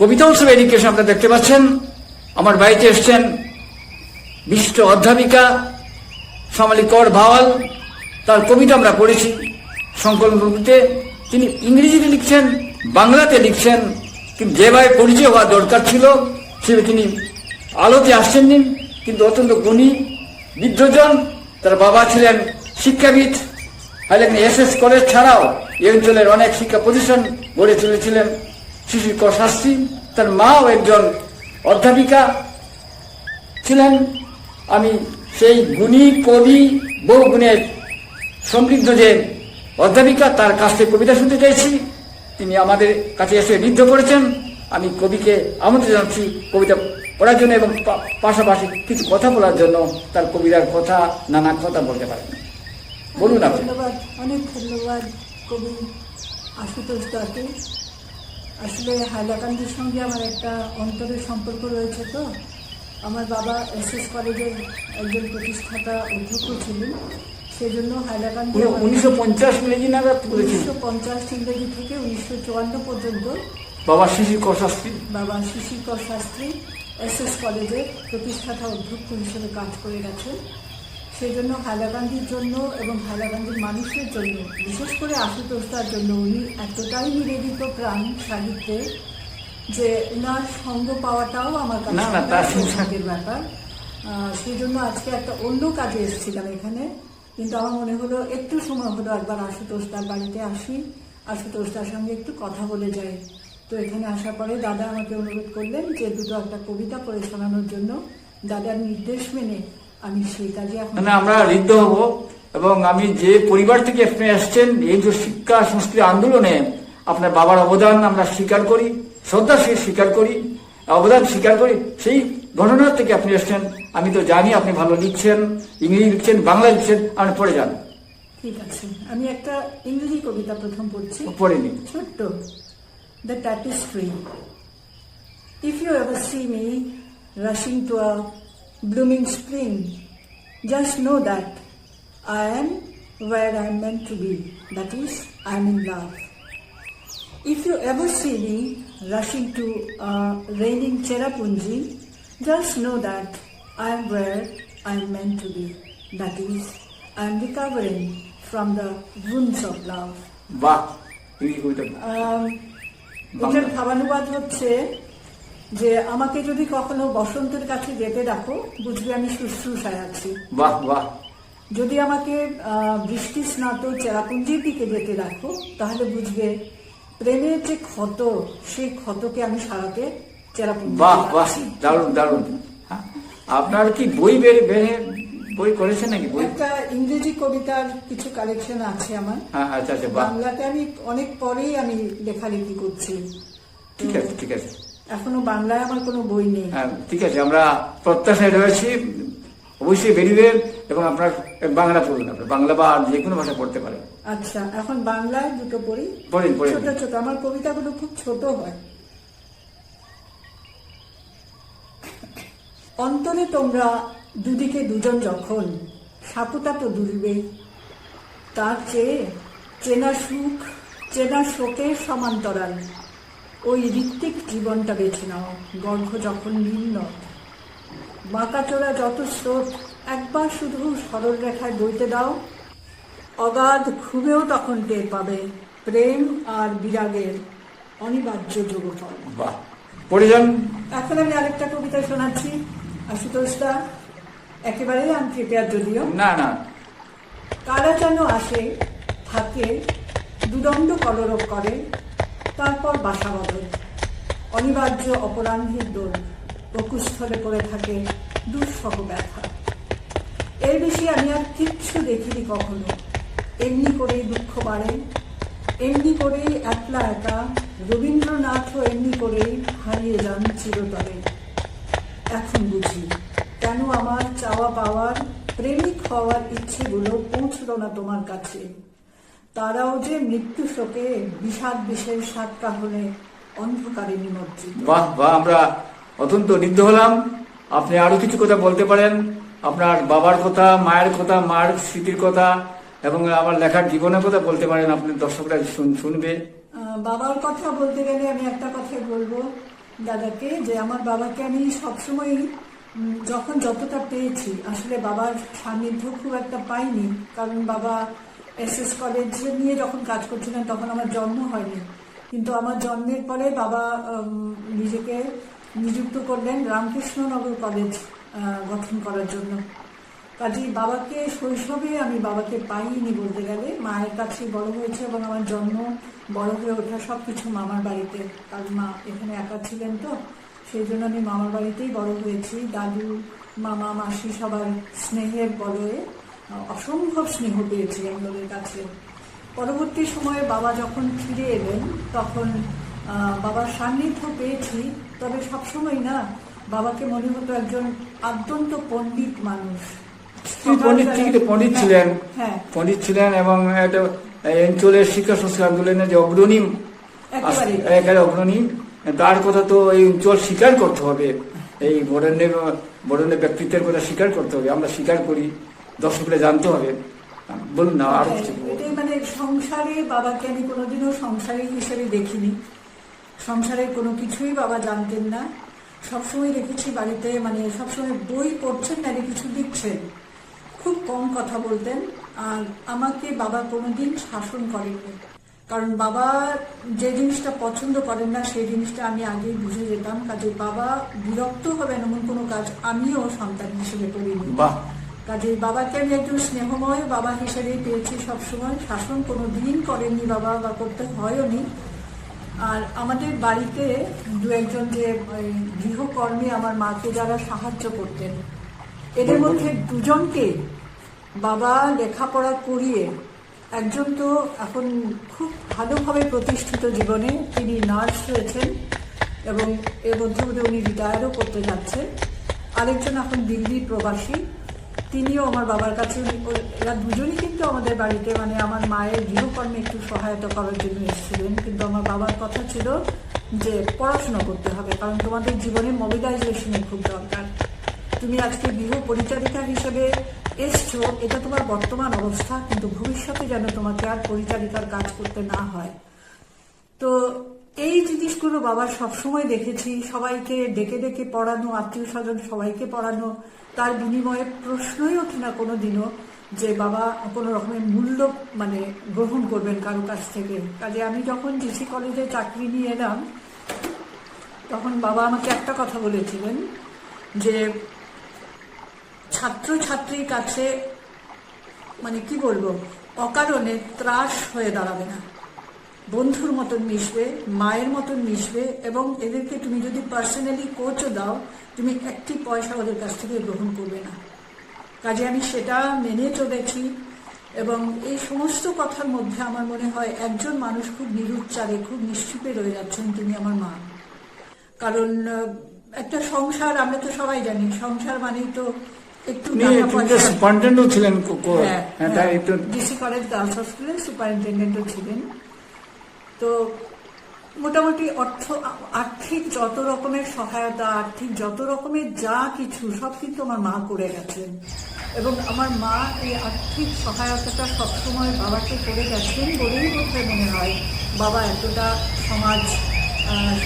কবিতা উৎসব এডুকেশন আপনারা দেখতে পাচ্ছেন, আমার বাড়িতে এসছেন বিশিষ্ট অধ্যাপিকা শ্যামলী কর ভাওয়াল। তার কবিতা আমরা পড়েছি সংকলনগুলিতে তিনি ইংরেজিতে লিখছেন, বাংলাতে লিখছেন, কিন্তু যেভাবে পরিচয় হওয়া দরকার ছিল, সেভাবে তিনি আলোতে আসছেননি। কিন্তু অত্যন্ত গুণী বিদ্রজন তার বাবা ছিলেন শিক্ষাবিদ। হাইলেন এস এস কলেজ ছাড়াও এই অঞ্চলের অনেক শিক্ষা প্রতিষ্ঠান গড়ে তুলেছিলেন। শিশু কর শাস্ত্রী তার মাও একজন অধ্যাপিকা ছিলেন। আমি সেই গুণী কবি, বহু গুণের সমৃদ্ধ যে অধ্যাপিকা, তার কাছ থেকে কবিতা শুনতে চাইছি। তিনি আমাদের কাছে এসে ঋদ্ধ করেছেন। আমি কবিকে আমন্ত্রণ জানাচ্ছি কবিতা পড়ার জন্য এবং পাশাপাশি কিছু কথা বলার জন্য তার কবিতার কথা, নানা কথা বলতে পারেন। বলুন আপনি। ধন্যবাদ, অনেক ধন্যবাদ কবি আশুতোষ দাকে। আসলে হাইলাকান্দির সঙ্গে আমার একটা অন্তরের সম্পর্ক রয়েছে তো। আমার বাবা এস এস কলেজের একজন প্রতিষ্ঠাতা অধ্যক্ষ ছিলেন। সেজন্য হাইলাকান্দি উনিশশো পঞ্চাশ ইংরেজি নাগাদ উনিশশো পঞ্চাশ ইংরেজি থেকে উনিশশো চুয়ান্ন পর্যন্ত বাবা শিশির কশাস্ত্রী বাবা শিশিরকর শাস্ত্রী এস এস কলেজের প্রতিষ্ঠাতা অধ্যক্ষ হিসেবে কাজ করে গেছেন। সেই জন্য হাইলাকান্দির জন্য এবং হাইলাকান্দির মানুষের জন্য বিশেষ করে আশুতোষদার জন্য উনি এতটাই নিবেদিত প্রাণ সাহিত্যে যে উনার সঙ্গ পাওয়াটাও আমার কাছে ব্যাপার। সেই জন্য আজকে একটা অন্য কাজে এসেছিলাম এখানে কিন্তু আমার মনে হলো একটু সময় হলো একবার আশুতোষদার বাড়িতে আসি আশুতোষদার সঙ্গে একটু কথা বলে যাই। তো এখানে আসার পরে দাদা আমাকে অনুরোধ করলেন যে দুটো একটা কবিতা পড়ে শোনানোর জন্য। দাদার নির্দেশ মেনে আমি সেই কাজে মানে আমরা ঋদ্ধ হব এবং আমি যে পরিবার থেকে আপনি আসছেন এই যে শিক্ষা সংস্কৃতি আন্দোলনে আপনার বাবার অবদান আমরা স্বীকার করি শ্রদ্ধা সে স্বীকার করি অবদান স্বীকার করি সেই ঘটনার থেকে আপনি এসছেন। আমি তো জানি আপনি ভালো লিখছেন ইংরেজি লিখছেন বাংলা লিখছেন আপনি পড়ে যান। ঠিক আছে। আমি একটা ইংরেজি কবিতা প্রথম পড়ছি। পড়ে নিন। ছোট্ট। The tapestry If you ever see me rushing to a blooming spring, just know that I am where I am meant to be, that is, I am in love. If you ever see me rushing to a raining Cherrapunji, just know that I am where I am meant to be, that is, I am recovering from the wounds of love. বাহ ইংরেজি কবিতা এটার ভাবানুবাদ হচ্ছে যে আমাকে যদি কখনো বসন্তের কাছে যেতে দেখো বুঝবে আমি শুশ্রূষায় আছি বাহ বাহ। যদি আমাকে বৃষ্টি স্নাত চেরাপুঞ্জির দিকে যেতে দেখো তাহলে বুঝবে প্রেমের যে ক্ষত সেই ক্ষতকে আমি সারাতে চেরাপুঞ্জি বাহ বাহ দারুণ দারুণ। হ্যাঁ। আপনার কি বই বের বের বই করেছেন নাকি? বই? একটা ইংরেজি কবিতার কিছু কালেকশন আছে আমার। হ্যাঁ আচ্ছা আচ্ছা বাংলাতে আমি অনেক পরেই আমি লেখালেখি করছি। ঠিক আছে ঠিক আছে। এখনও বাংলায় আমার কোনো বই নেই। হ্যাঁ ঠিক আছে আমরা প্রত্যাশায় রয়েছি অবশ্যই বেরিয়ে এবং আপনার বাংলা পড়ুন আপনার বাংলা বা আর যে কোনো ভাষা পড়তে পারেন। আচ্ছা এখন বাংলায় দুটো পড়ি। পড়েন, পড়েন। ছোট ছোট আমার কবিতাগুলো খুব ছোট হয়। অন্তরে তোমরা দুদিকে দুজন যখন সাপুটা তো দুলবে তার চেয়ে চেনা সুখ চেনা শোকের সমান্তরাল। ওই ঋত্বিক জীবনটা বেছে নাও গর্ভ যখন নিম্ন। বাঁকাচোরা যত স্রোত একবার শুধু সরল রেখায় বইতে দাও। অগাধ খুবেও তখন টের পাবে প্রেম আর বিরাগের অনিবার্য যোগফল। যান এখন আমি আরেকটা কবিতা শোনাচ্ছি আশুতোষদা। একেবারেই আনপ্রিপেয়ার যদিও। না না। কারা যেন আসে থাকে দুদণ্ড কলরব করে তারপর বাসা বদল অনিবার্য অপরাহ্নের দোল বকুস্থলে পড়ে থাকে দুঃসহ ব্যথা। এর বেশি আমি আর কিচ্ছু দেখিনি কখনো। এমনি করেই দুঃখ বাড়ে, এমনি করেই একলা একা, রবীন্দ্রনাথও এমনি করেই হারিয়ে যান চিরতরে। এখন বুঝি কেন আমার চাওয়া পাওয়ার প্রেমিক হওয়ার ইচ্ছেগুলো পৌঁছল না তোমার কাছে। তারাও যে মৃত্যু শোকে বিষাদ বিষের সাতকা হলে অন্ধকারে নিমজ্জিত। বাহ বাহ আমরা অত্যন্ত ঋদ্ধ হলাম। আপনি আরও কিছু কথা বলতে পারেন। আপনার বাবার কথা মায়ের কথা মায়ের স্মৃতির কথা এবং আমার লেখার জীবনের কথা বলতে পারেন। আপনি দর্শকরা শুন- শুনবে। বাবার কথা বলতে গেলে আমি একটা কথাই বলব দাদাকে যে আমার বাবাকে আমি সবসময় যখন যতটা পেয়েছি আসলে বাবার সান্নিধ্য খুব একটা পাইনি কারণ বাবা এস এস কলেজ নিয়ে যখন কাজ করছিলেন তখন আমার জন্ম হয়নি। কিন্তু আমার জন্মের পরে বাবা নিজেকে নিযুক্ত করলেন রামকৃষ্ণনগর কলেজ গঠন করার জন্য। কাজেই বাবাকে, শৈশবে আমি বাবাকে পাইনি বলতে গেলে। মায়ের কাছেই বড় হয়েছে এবং আমার জন্ম বড় হয়ে ওঠা সব কিছু মামার বাড়িতে। কারণ মা এখানে একা ছিলেন তো, সেই জন্য আমি মামার বাড়িতেই বড় হয়েছি। দাদু, মামা, মাসি সবার স্নেহের বলয়ে অসম্ভব স্নেহ পেয়েছি আমি ওদের কাছে। পরবর্তী সময়ে বাবা যখন ফিরে এলেন তখন বাবার সান্নিধ্য পেয়েছি তবে সবসময় না বাবাকে মনে হতো একজন আদ্যন্ত পণ্ডিত মানুষ। পণ্ডিত পণ্ডিত ছিলেন। হ্যাঁ। পণ্ডিত ছিলেন এবং একটা অঞ্চলের শিক্ষা সংস্কার আন্দোলনের যে অগ্রণী একেবারে। অগ্রণী তার কথা তো এই অঞ্চল স্বীকার করতে হবে। এই বরেণ্যের বরেণ্যের ব্যক্তিত্বের কথা স্বীকার করতে হবে। আমরা স্বীকার করি। দর্শকরা জানতে হবে। বলুন না আরও কিছু এটাই মানে সংসারে বাবাকে আমি কোনোদিনও সংসারী হিসেবে দেখিনি। সংসারের কোনো কিছুই বাবা জানতেন না। সবসময় দেখেছি বাড়িতে মানে সবসময় বই পড়ছেন না কিছু দিচ্ছেন খুব কম কথা বলতেন আর আমাকে বাবা কোনোদিন শাসন করেননি। কারণ বাবা যে জিনিসটা পছন্দ করেন না সেই জিনিসটা আমি আগেই বুঝে যেতাম। কাজে বাবা বিরক্ত হবেন এমন কোনো কাজ আমিও সন্তান হিসেবে করিনি। বাহ! কাজে বাবাকে আমি একজন স্নেহময় বাবা হিসেবেই পেয়েছি সবসময়। শাসন কোনো দিন করেননি বাবা বা করতে হয়ওনি আর আমাদের বাড়িতে দু একজন যে গৃহকর্মী আমার মাকে যারা সাহায্য করতেন, এদের মধ্যে দুজনকে বাবা লেখাপড়া করিয়ে একজন তো এখন খুব ভালোভাবে প্রতিষ্ঠিত জীবনে তিনি নার্স হয়েছেন এবং এর মধ্যে মধ্যে উনি রিটায়ারও করতে যাচ্ছেন। আরেকজন এখন দিল্লি প্রবাসী। তিনিও আমার বাবার কাছে এরা দুজনই কিন্তু আমাদের বাড়িতে মানে আমার মায়ের গৃহকর্মে একটু সহায়তা করার জন্য এসেছিলেন। কিন্তু আমার বাবার কথা ছিল যে পড়াশোনা করতে হবে, কারণ তোমাদের জীবনে মোবিলাইজেশনের খুব দরকার। তুমি আজকে গৃহ পরিচারিকা হিসেবে এসছো, এটা তোমার বর্তমান অবস্থা, কিন্তু ভবিষ্যতে যেন তোমাকে আর পরিচারিকার কাজ করতে না হয়। তো এই জিনিসগুলো বাবা সবসময় দেখেছি। সবাইকে ডেকে ডেকে পড়ানো আত্মীয় স্বজন সবাইকে পড়ানো। তার বিনিময়ে প্রশ্নই ওঠে না কোনো দিনও যে বাবা কোনো রকমের মূল্য মানে গ্রহণ করবেন কারও কাছ থেকে। কাজে আমি যখন জিসি কলেজে চাকরি নিয়ে এলাম, তখন বাবা আমাকে একটা কথা বলেছিলেন যে ছাত্র ছাত্রীর কাছে মানে কি বলব? অকারণে ত্রাস হয়ে দাঁড়াবে না। বন্ধুর মতন মিশবে মায়ের মতন মিশবে এবং এদেরকে তুমি যদি পার্সোনালি কোচও দাও তুমি একটি পয়সা ওদের কাছ থেকে গ্রহণ করবে না। কাজে আমি সেটা মেনে চলেছি এবং এই সমস্ত কথার মধ্যে আমার মনে হয় একজন মানুষ খুব নিরুচ্চারে খুব নিশ্চুপে রয়ে যাচ্ছেন তুমি আমার মা। কারণ একটা সংসার আমরা তো সবাই জানি সংসার মানেই তো একটু সুপারিনটেন্ডেন্টও ছিলেন হ্যাঁ হ্যাঁ, ডিসি কলেজ গার্লস হস্টেলের সুপারিনটেন্ডেন্টও ছিলেন। তো মোটামুটি অর্থ আর্থিক যত রকমের সহায়তা আর্থিক যত রকমের যা কিছু সব কিন্তু আমার মা করে গেছেন। এবং আমার মা এই আর্থিক সহায়তাটা সবসময় বাবাকে করে গেছেন বলেই বোধহয় মনে হয় বাবা এতটা সমাজ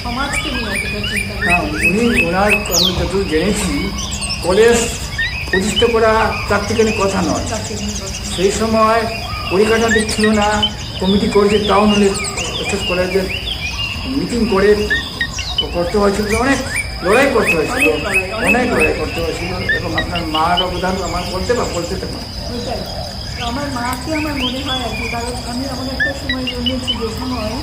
সমাজকে নিয়ে এতটা চিন্তা করতেন উনি ওনার আমি যতদূর জেনেছি কলেজ প্রতিষ্ঠা করা তার থেকে কথা নয়। সেই সময় পরিকাঠামো ছিল না কমিটি করেছে টাউন হলে এসএস কলেজের মিটিং করে করতে হয়েছিল অনেক লড়াই করতে হয়েছিল অনেক লড়াই, করতে হয়েছিল এবং আপনার মার অবদান আমার বলতে বা বলতে পারব আমার মাকে আমার মনে হয় আর কি কারণ আমি এমন একটা সময় জন্মেছি যে সময়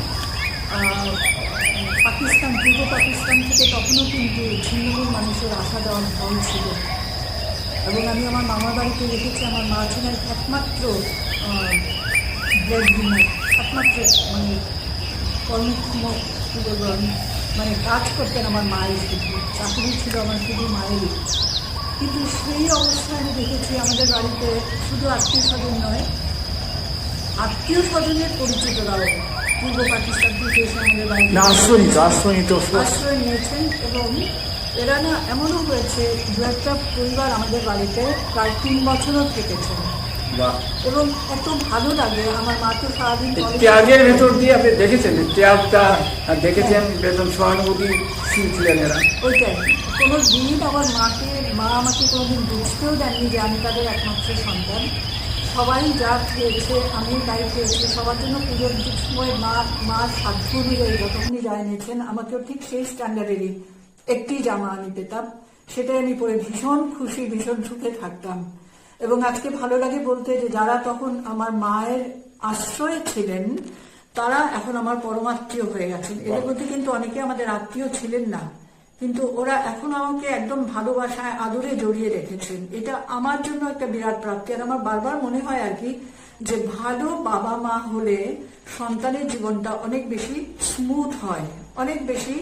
পাকিস্তান পূর্ব পাকিস্তান থেকে তখনও কিন্তু ছিন্নমূল মানুষের আসা যাওয়ার ফল ছিল। এবং আমি আমার মামার বাড়িতে রেখেছি আমার মা ছিলেন একমাত্র ব্রেড একমাত্র মানে কর্মক্ষম কী বলব মানে কাজ করতেন আমার মায়ের শুধু চাকরি ছিল আমার শুধু মায়েরই। কিন্তু সেই অবস্থায় আমি দেখেছি আমাদের বাড়িতে শুধু আত্মীয় স্বজন নয় আত্মীয় স্বজনের পরিচিত পরিচিতরাও পূর্ব পাকিস্তান থেকে এসে আমাদের বাড়িতে আশ্রয় আশ্রয় নিয়েছেন এবং এরা না এমনও হয়েছে দু একটা পরিবার আমাদের বাড়িতে প্রায় তিন বছরও থেকেছেন। এবং এত ভালো লাগে আমার মা তো সারাদিন ত্যাগের ভেতর দিয়ে আপনি দেখেছেন ত্যাগটা দেখেছেন বেতন সহানুভূতিশীল ছিলেন এরা ওইটাই। কোনো দিন আমার মাকে মা আমাকে কোনোদিন বুঝতেও দেননি যে আমি তাদের একমাত্র সন্তান। সবাই যা খেয়েছে আমি তাই খেয়েছি। সবার জন্য পুজোর সময় মা মা সাধ্য অনুযায়ী যতক্ষণই যা এনেছেন আমাকেও ঠিক সেই স্ট্যান্ডার্ডেরই একটি জামা আমি পেতাম। সেটাই আমি পরে ভীষণ খুশি ভীষণ সুখে থাকতাম। এবং আজকে ভালো লাগে বলতে যে যারা তখন আমার মায়ের আশ্রয়ে ছিলেন তারা এখন আমার পরমাত্মীয় হয়ে গেছেন। এদের মধ্যে কিন্তু অনেকে আমাদের আত্মীয় ছিলেন না। কিন্তু ওরা এখন আমাকে একদম ভালোবাসায় আদরে জড়িয়ে রেখেছেন। এটা আমার জন্য একটা বিরাট প্রাপ্তি। আর আমার বারবার মনে হয় আর কি যে ভালো বাবা মা হলে সন্তানের জীবনটা অনেক বেশি স্মুথ হয় অনেক বেশি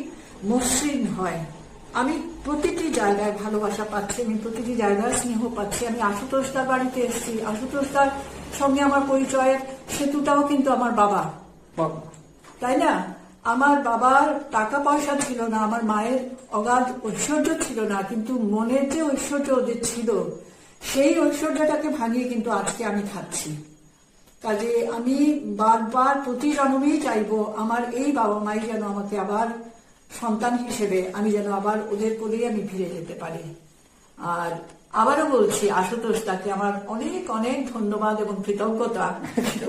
মসৃণ হয়। আমি প্রতিটি জায়গায় ভালোবাসা পাচ্ছি আমি প্রতিটি জায়গায় স্নেহ পাচ্ছি। আমি আশুতোষদার বাড়িতে এসেছি। আশুতোষদার সঙ্গে আমার পরিচয়ের সেতুটাও কিন্তু আমার বাবা। তাই না? আমার বাবার টাকা পয়সা ছিল না আমার মায়ের অগাধ ঐশ্বর্য ছিল না কিন্তু মনের যে ঐশ্বর্য ওদের ছিল সেই ঐশ্বর্যটাকে ভাঙিয়ে কিন্তু আজকে আমি খাচ্ছি। কাজে আমি বারবার প্রতি জন্মেই চাইব আমার এই বাবা মাই যেন আমাকে আবার সন্তান হিসেবে আমি যেন আবার ওদের কোলেই আমি ফিরে যেতে পারি। আর আবারও বলছি, আশুতোষ, তাকে আমার অনেক অনেক ধন্যবাদ এবং কৃতজ্ঞতা।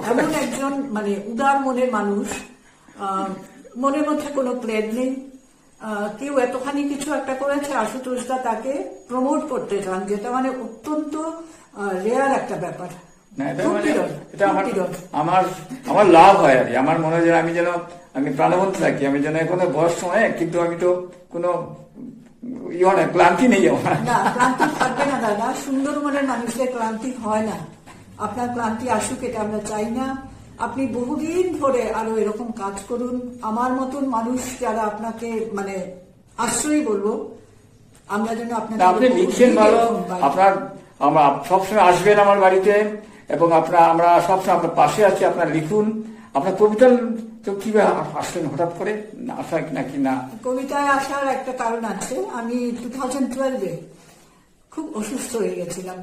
এমন একজন মানে উদার মনের মানুষ। মনের মধ্যে কোনো প্লেন নেই। কেউ এতখানি কিছু একটা করেছে আশুতোষ দা তাকে প্রমোট করতে চান, যেটা মানে অত্যন্ত রেয়ার একটা ব্যাপার। না এটা খুব মানে এটা আমার আমার আমার লাভ হয় আর আমার মনে হয় আমি যেন আমি প্রাণবন্ত থাকি। আমি যেন কোনো বয়স সময় কিন্তু আমি তো কোনো ইয়ে না ক্লান্তি নেই আমার। না ক্লান্তি থাকবে না দাদা। সুন্দর মনের মানুষদের ক্লান্তি হয় না। আপনার ক্লান্তি আসুক এটা আমরা চাই না। আপনি বহুদিন ধরে আরও এরকম কাজ করুন। আমার মতন মানুষ যারা আপনাকে মানে আশ্রয় বলব আমরা যেন আপনাকে না, আপনি লিখছেন ভালো। আপনার আমরা সবসময় আসবেন আমার বাড়িতে। এবং আপনার আমরা সবসময় আপনার পাশে আছি আপনার লিখুন। আপনার কবিতা তো কীভাবে আসলেন হঠাৎ করে? না আসা নাকি না? কবিতায় আসার একটা কারণ আছে। আমি টু থাউজেন্ড টুয়েলভে খুব অসুস্থ হয়ে গেছিলাম।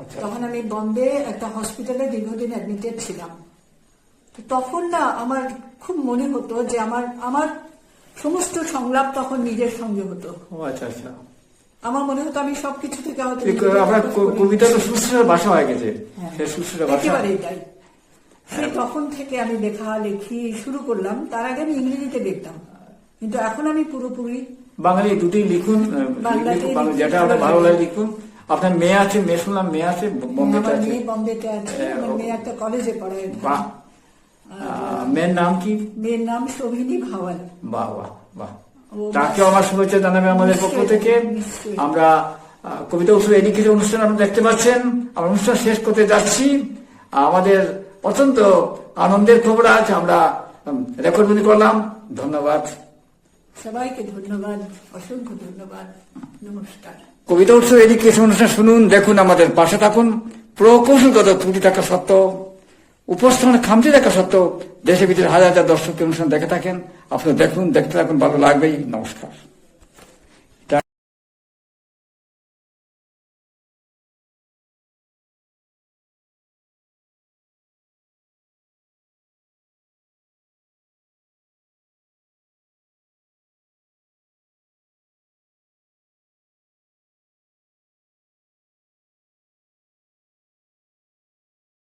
আচ্ছা। তখন আমি বম্বে একটা হসপিটালে দীর্ঘদিন অ্যাডমিটেড ছিলাম। তো তখন না আমার খুব মনে হতো যে আমার আমার সমস্ত সংলাপ তখন নিজের সঙ্গে হতো। ও আচ্ছা আচ্ছা। আমার মনে হতো আমি সবকিছু থেকে হয়তো আপনার। কবিতা তো সুশ্রীর ভাষা হয়ে গেছে। হ্যাঁ। সুশ্রীর একেবারেই তাই। তখন থেকে আমি লেখা লেখি শুরু করলাম। তার আগে আমি ইংরেজিতে দেখতাম কিন্তু এখন আমি পুরোপুরি বাঙালি দুটোই লিখুন যেটা আপনার ভালো লাগে। লিখুন। আপনার মেয়ে আছে মেয়ে শুনলাম মেয়ে আছে বম্বেতে আছে। বম্বেতে আছে। হ্যাঁ, আমার মেয়ে একটা কলেজে পড়ে মেয়ের নাম কি? মেয়ের নাম শোভিনী ভাওয়াল। বাহ বাহ বাহ। তাকেও আমার শুভেচ্ছা জানাবে আমাদের পক্ষ থেকে। আমরা কবিতা উৎসব এদিকে অনুষ্ঠান আপনারা দেখতে পাচ্ছেন। আমরা অনুষ্ঠান শেষ করতে যাচ্ছি। আমাদের অত্যন্ত আনন্দের খবর আজ আমরা রেকর্ড বন্দি করলাম। ধন্যবাদ। সবাইকে ধন্যবাদ অসংখ্য ধন্যবাদ। নমস্কার। কবিতা উৎসব এদিকে অনুষ্ঠান শুনুন দেখুন আমাদের পাশে থাকুন। প্রকৌশলগত ত্রুটি থাকা সত্ত্বেও উপস্থাপনা খামতি দেখা সত্ত্বেও দেশে ভিতরে হাজার হাজার দর্শককে অনুষ্ঠান দেখে থাকেন। আপনি দেখুন, দেখতে থাকুন, ভালো লাগবেই। নমস্কার।